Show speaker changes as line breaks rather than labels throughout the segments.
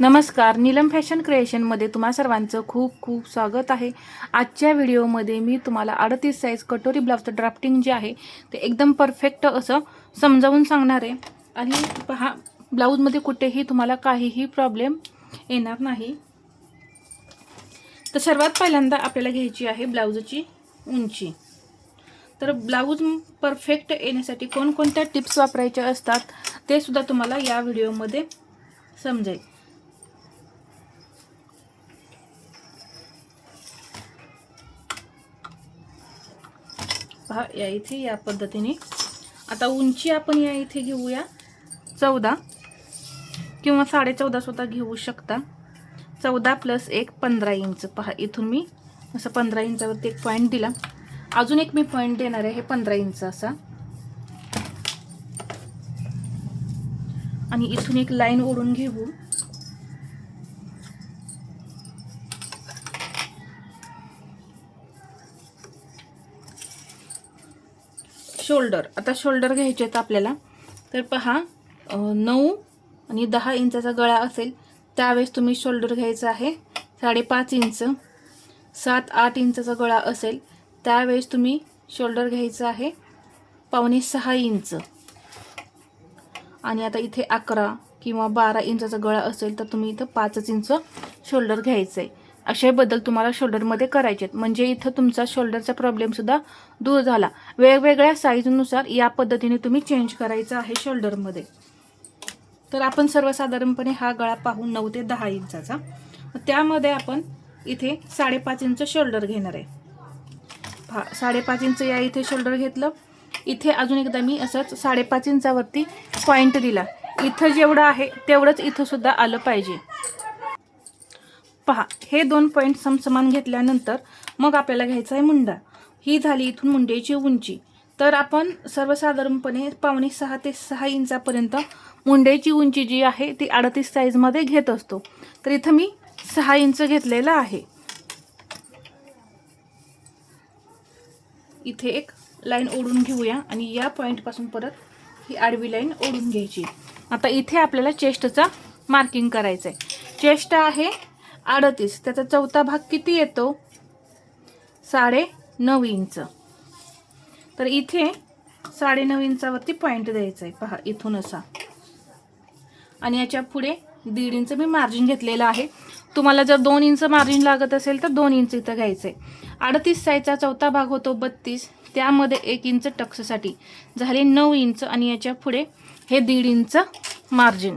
नमस्कार नीलम फॅशन क्रिएशनमध्ये तुम्हा सर्वांचं खूप खूप स्वागत आहे. आजच्या व्हिडिओमध्ये मी तुम्हाला अडतीस साईज कटोरी ब्लाउजचं ड्राफ्टिंग जे आहे ते एकदम परफेक्ट असं समजावून सांगणार आहे. आणि पहा ब्लाऊजमध्ये कुठेही तुम्हाला काहीही प्रॉब्लेम येणार नाही. तर सर्वात पहिल्यांदा आपल्याला घ्यायची आहे ब्लाऊजची उंची. तर ब्लाऊज परफेक्ट येण्यासाठी कोणकोणत्या टिप्स वापरायच्या असतात ते सुद्धा तुम्हाला या व्हिडिओमध्ये समजेल. पहा या इथे या पद्धतीने. आता उंची आपण या इथे घेऊया. चौदा. किंवा साडेचौदा सुद्धा घेऊ शकता. चौदा प्लस एक पंधरा इंच. पहा इथून मी असं पंधरा इंचावरती एक पॉईंट दिला. अजून एक मी पॉईंट देणार आहे हे पंधरा इंच असा. आणि इथून एक लाईन ओढून घेऊ. शोल्डर आता शोल्डर घ्यायचे आहेत आपल्याला. तर पहा नऊ आणि दहा इंचाचा गळा असेल त्यावेळेस तुम्ही शोल्डर घ्यायचं आहे. साडेपाच इंच सात आठ इंचाचा गळा असेल त्यावेळेस तुम्ही शोल्डर घ्यायचं आहे पावणे सहा इंच. आणि आता इथे अकरा किंवा बारा इंचाचा गळा असेल तर तुम्ही इथं पाचच इंच शोल्डर घ्यायचं आहे असे बदल तुम्हाला शोल्डरमध्ये करायचे आहेत. म्हणजे इथं तुमचा शोल्डरचा प्रॉब्लेमसुद्धा दूर झाला. वेगवेगळ्या साईजनुसार या पद्धतीने तुम्ही चेंज करायचं आहे शोल्डरमध्ये. तर आपण सर्वसाधारणपणे हा गळा पाहून नऊ ते दहा इंचाचा. त्यामध्ये आपण इथे साडेपाच इंच शोल्डर घेणार आहे. हा साडेपाच इंच या इथे शोल्डर घेतलं. इथे अजून एकदा मी असंच साडेपाच इंचावरती पॉईंट दिला. इथं जेवढं आहे तेवढंच इथंसुद्धा आलं पाहिजे. पहा हे दोन पॉईंट समसमान घेतल्यानंतर मग आपल्याला घ्यायचा आहे मुंडा. ही झाली इथून मुंड्याची उंची. तर आपण सर्वसाधारणपणे पावणे सहा ते सहा इंचापर्यंत मुंड्याची उंची जी आहे ती अडतीस साईजमध्ये घेत असतो. तर इथं मी सहा इंच घेतलेलं आहे. इथे एक लाईन ओढून घेऊया आणि या पॉईंटपासून परत ही आडवी लाईन ओढून घ्यायची. आता इथे आपल्याला चेस्टचा मार्किंग करायचं आहे चेस्ट आहे अडतीस. त्याचा चौथा भाग किती येतो? साडे नऊ इंच. तर इथे साडे नऊ इंचावरती पॉईंट द्यायचा आहे पहा इथून असा. आणि याच्यापुढे दीड इंच मी मार्जिन घेतलेलं आहे. तुम्हाला जर दोन इंच मार्जिन लागत असेल तर दोन इंच इथं घ्यायचं आहे अडतीस साईजचा चौथा भाग होतो बत्तीस. त्यामध्ये एक इंच टक्ससाठी. झाले नऊ इंच आणि याच्यापुढे हे दीड इंच मार्जिन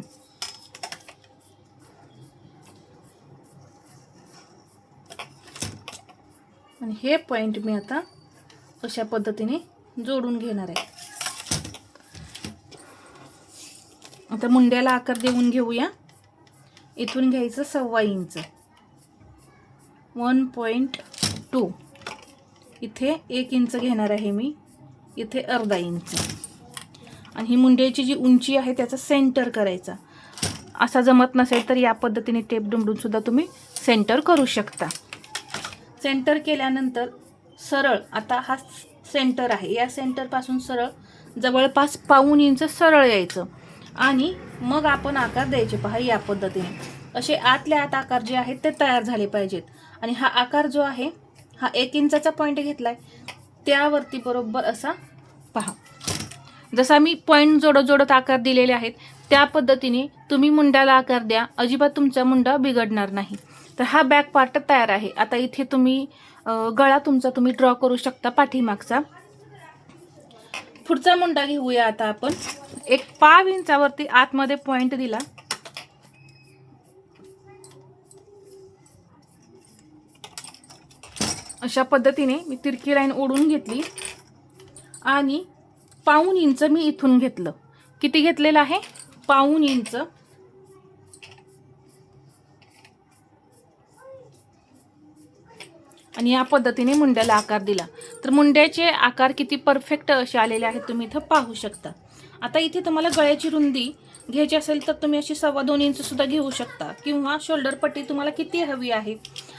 आणि हे पॉईंट मी आता अशा पद्धतीने जोडून घेणार आहे. आता मुंड्याला आकार देऊन घेऊया. इथून घ्यायचं सव्वा इंच. One point two. इथे एक इंच घेणार आहे मी. इथे अर्धा इंच. आणि ही मुंड्याची जी उंची आहे त्याचा सेंटर करायचा. असा जमत नसेल तर या पद्धतीने टेप डुमडूनसुद्धा तुम्ही सेंटर करू शकता. सेंटर केल्यानंतर सरळ आता हा सेंटर आहे. या सेंटरपासून सरळ जवळपास पाऊन इंच सरळ यायचं. आणि मग आपण आकार द्यायचे पहा या पद्धतीने. असे आतल्या आत आकार जे आहेत ते तयार झाले पाहिजेत. आणि हा आकार जो आहे हा एक इंचाचा पॉईंट घेतला आहे त्यावरती बरोबर असा पहा. जसा मी पॉईंट जोडत जोडत आकार दिलेले आहेत त्या पद्धतीने तुम्ही मुंड्याला आकार द्या. अजिबात तुमचा मुंडा बिघडणार नाही. तर हा बॅक पार्ट तयार आहे. आता इथे तुम्ही गळा तुमचा तुम्ही ड्रॉ करू शकता पाठीमागचा. पुढचा मुंडा घेऊया आता आपण. एक पाव इंचावरती आतमध्ये पॉईंट दिला. अशा पद्धतीने मी तिरकी लाईन ओढून घेतली. आणि पाऊन इंच मी इथून घेतलं. किती घेतलेलं आहे? पाऊन इंच. आणि या पद्धतीने मुंड्याला आकार दिला. तर मुंड्याचे आकार किती परफेक्ट असे आलेले आहेत तुम्ही इथं पाहू शकता. आता इथे तुम्हाला गळ्याची रुंदी घ्यायची असेल तर तुम्ही अशी सव्वा दोन इंच सुद्धा घेऊ शकता. किंवा शोल्डर पट्टी तुम्हाला किती हवी आहे?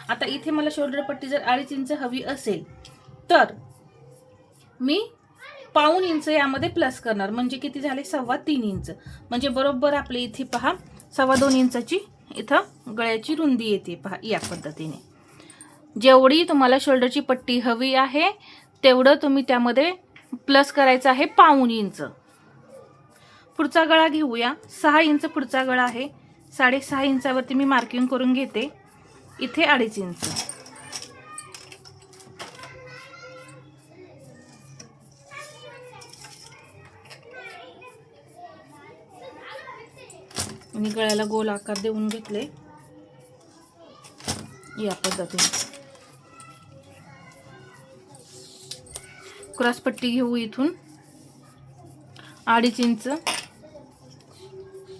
आता इथे मला शोल्डर पट्टी जर अडीच इंच हवी असेल तर मी पाऊन इंच यामध्ये प्लस करणार. म्हणजे किती झाले? सव्वा तीन इंच म्हणजे बरोबर आपले इथे पहा सव्वा दोन इंचाची इथं गळ्याची रुंदी येते पहा या पद्धतीने. जेवढी तुम्हाला शोल्डरची पट्टी हवी आहे तेवढं तुम्ही त्यामध्ये प्लस करायचं आहे पाऊन इंच. पुढचा गळा घेऊया. सहा इंच पुढचा गळा आहे. साडेसहा इंचावरती मी मार्किंग करून घेते. इथे अडीच इंच. मी गळ्याला गोल आकार देऊन घेतले. या पद्धतीने. क्रॉसपट्टी घेऊ इथून. अडीच इंच.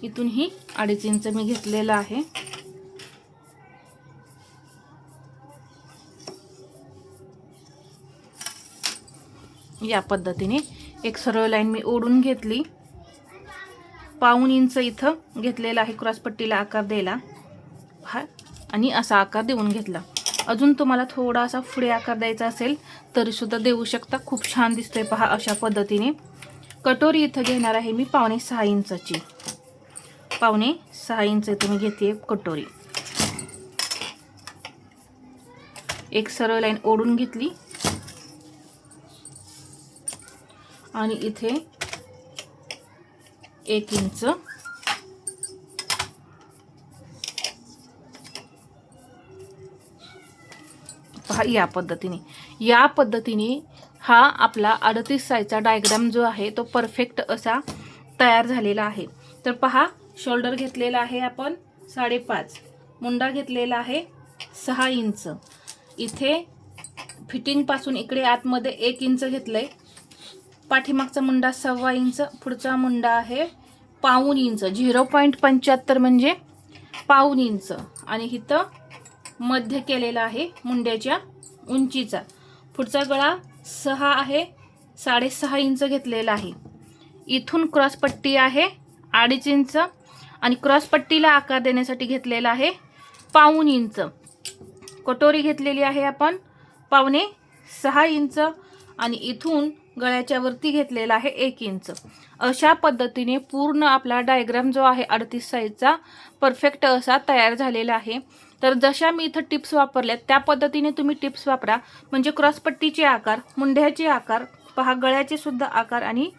इथून ही अडीच इंच मी घेतलेलं आहे. या पद्धतीने एक सरळ लाईन मी ओढून घेतली. पाऊन इंच इथं घेतलेला आहे क्रॉसपट्टीला आकार द्यायला. हा आणि असा आकार देऊन घेतला. अजून तुम्हाला थोडासा पुढे आकार द्यायचा असेल तरीसुद्धा देऊ शकता. खूप छान दिसतंय पहा अशा पद्धतीने. कटोरी इथं घेणार आहे मी पावणे सहा इंचाची. पावणे सहा इंच इथं मी घेते कटोरी. एक सरळ लाईन ओढून घेतली. आणि इथे एक इंच हा या पद्धतीने. या पद्धतीने हा आपला अडतीस साईजचा डायग्राम जो आहे तो परफेक्ट असा तयार झालेला आहे. तर पहा शोल्डर घेतलेला आहे आपण साडेपाच. मुंडा घेतलेला आहे सहा इंच. इथे फिटिंगपासून इकडे आतमध्ये एक इंच घेतलं आहे पाठीमागचा मुंडा सव्वा इंच पुढचा मुंडा आहे पाऊन इंच. झिरो पॉईंट पंच्याहत्तर म्हणजे पाऊन इंच. आणि इथं मध्य केलेलं आहे मुंड्याच्या उंचीचा. पुढचा गळा सहा आहे साडेसहा इंच घेतलेला आहे. इथून क्रॉसपट्टी आहे अडीच इंच आणि क्रॉसपट्टीला आकार देण्यासाठी घेतलेला आहे पाऊन इंच. कटोरी घेतलेली आहे आपण पावणे सहा इंच आणि इथून गळ्याच्या वरती घेतलेला आहे एक इंच. अशा पद्धतीने पूर्ण आपला डायग्राम जो आहे अडतीस साईजचा परफेक्ट असा तयार झालेला आहे. तर जशा मी इथं टिप्स वापरल्या त्या पद्धतीने तुम्ही टिप्स वापरा. म्हणजे क्रॉसपट्टीचे आकार मुंढ्याचे आकार पहा गळ्याचे सुद्धा आकार आणि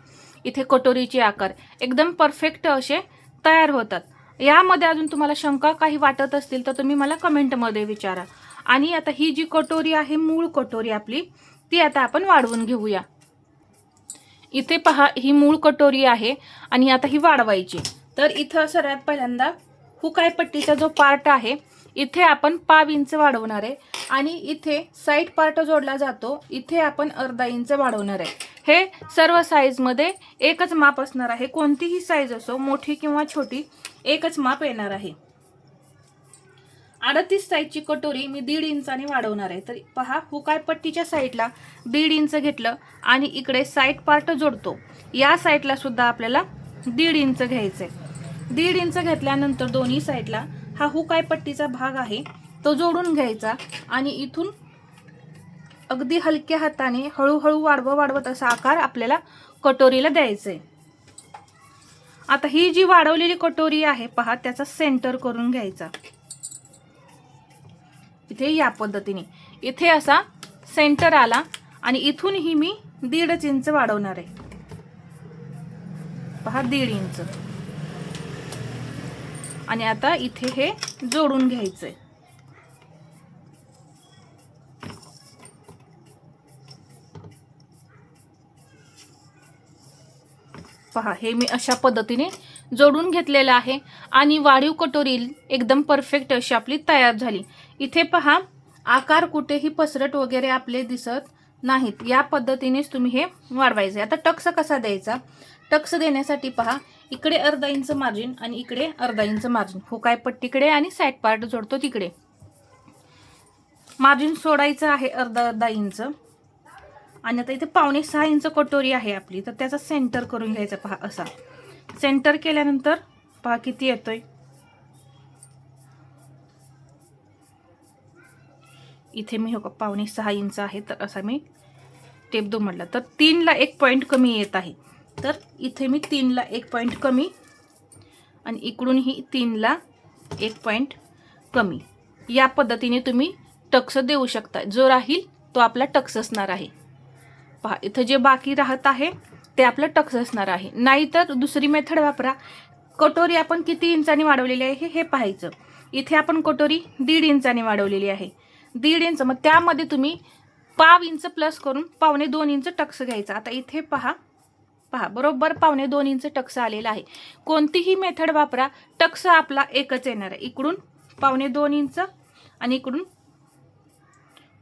इथे कटोरीचे आकार. एकदम परफेक्ट असे तयार होतात. यामध्ये अजून तुम्हाला शंका काही वाटत असतील तर तुम्ही मला कमेंटमध्ये विचारा. आणि आता ही जी कटोरी आहे मूळ कटोरी आपली ती आता आपण वाढवून घेऊया. इथे पहा ही मूळ कटोरी आहे आणि आता ही वाढवायची. तर इथं सगळ्यात पहिल्यांदा हुकाय पट्टीचा जो पार्ट आहे इथे आपण पाव इंच वाढवणार आहे. आणि इथे साईड पार्ट जोडला जातो. इथे आपण अर्धा इंच वाढवणार आहे. हे सर्व साईजमध्ये एकच माप असणार आहे. कोणतीही साईज असो मोठी किंवा छोटी एकच माप येणार आहे. अडतीस साईजची कटोरी मी दीड इंचाने वाढवणार आहे. तर पहा हुकाय पट्टीच्या साईडला दीड इंच घेतलं आणि इकडे साईड पार्ट जोडतो. या साईडला सुद्धा आपल्याला दीड इंच घ्यायचं आहे दीड इंच घेतल्यानंतर दोन्ही साईडला हा हुकाय पट्टीचा भाग आहे. तो जोडून घ्यायचा आणि इथून अगदी हलक्या हाताने हळूहळू वाढवं वाढवत असा आकार आपल्याला कटोरीला द्यायचा आहे आता ही जी वाढवलेली कटोरी आहे पहा त्याचा सेंटर करून घ्यायचा. इथे या पद्धतीने. इथे असा सेंटर आला आणि इथूनही मी दीडच इंच वाढवणार आहे. पहा दीड इंच. आणि आता इथे हे जोडून घ्यायचंय. पहा हे मी अशा पद्धतीने जोडून घेतलेलं आहे आणि वाढीव कटोरी एकदम परफेक्ट अशी आपली तयार झाली. इथे पहा आकार कुठेही पसरट वगैरे आपले दिसत नाहीत. या पद्धतीनेच तुम्ही हे वाढवायचे आता टक्स कसा द्यायचा? टक्स देण्यासाठी पहा इकडे अर्धा इंच मार्जिन आणि इकडे अर्धा इंच मार्जिन हुकाय हो पट्टीकडे आणि साईड पार्ट जोडतो तिकडे. मार्जिन सोडायचं आहे अर्धा अर्धा इंच. आणि आता इथे पावणे सहा इंच कटोरी आहे आपली. तर त्याचा सेंटर करून घ्यायचा पहा असा. सेंटर केल्यानंतर पहा किती येतोय. इथे मी हो का पावणे सहा इंच आहे तर असा मी टेप दो म्हटला तर तीनला एक पॉईंट कमी येत आहे. तर इथे मी तीनला एक पॉईंट कमी आणि इकडूनही तीनला एक पॉईंट कमी. या पद्धतीने तुम्ही टक्स देऊ शकता. जो राहील तो आपला टक्स असणार आहे. पहा इथं जे बाकी राहत आहे ते आपलं टक्स असणार आहे. नाहीतर दुसरी मेथड वापरा. कटोरी आपण किती इंचाने वाढवलेली आहे हे पाहायचं. इथे आपण कटोरी दीड इंचाने वाढवलेली आहे. दीड इंच मग त्यामध्ये तुम्ही पाव इंच प्लस करून पावणे दोन इंच टक्स घ्यायचा. आता इथे पहा पहा बरोबर पावणे दोन इंच टक्स आलेला आहे. कोणतीही मेथड वापरा टक्स आपला एकच येणार आहे. इकडून पावणे दोन इंच आणि इकडून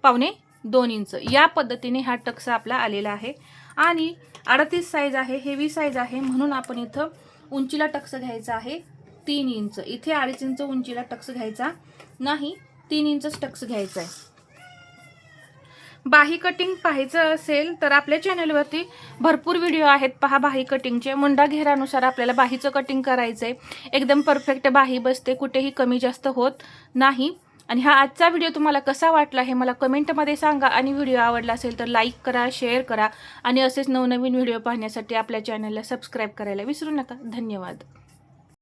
पावणे दोन इंच. या पद्धतीने हा टक्स आपला आलेला आहे. आणि अडतीस साईज आहे हेवी साईज आहे म्हणून आपण इथं उंचीला टक्स घ्यायचा आहे तीन इंच. इथे अडीच इंच उंचीला टक्स घ्यायचा नाही तीन इंचच टक्स घ्यायचा आहे. बाही कटिंग पाहायचं असेल तर आपल्या चॅनलवरती भरपूर व्हिडिओ आहेत. पहा बाही कटिंगचे मुंडा घेरानुसार आपल्याला बाहीचं कटिंग करायचं आहे एकदम परफेक्ट बाही बसते. कुठेही कमी जास्त होत नाही. आणि हा आजचा व्हिडिओ तुम्हाला कसा वाटला हे मला कमेंटमध्ये सांगा. आणि व्हिडिओ आवडला असेल तर लाईक करा शेअर करा. आणि असेच नवनवीन व्हिडिओ पाहण्यासाठी आपल्या चॅनलला सबस्क्राईब करायला विसरू नका. धन्यवाद.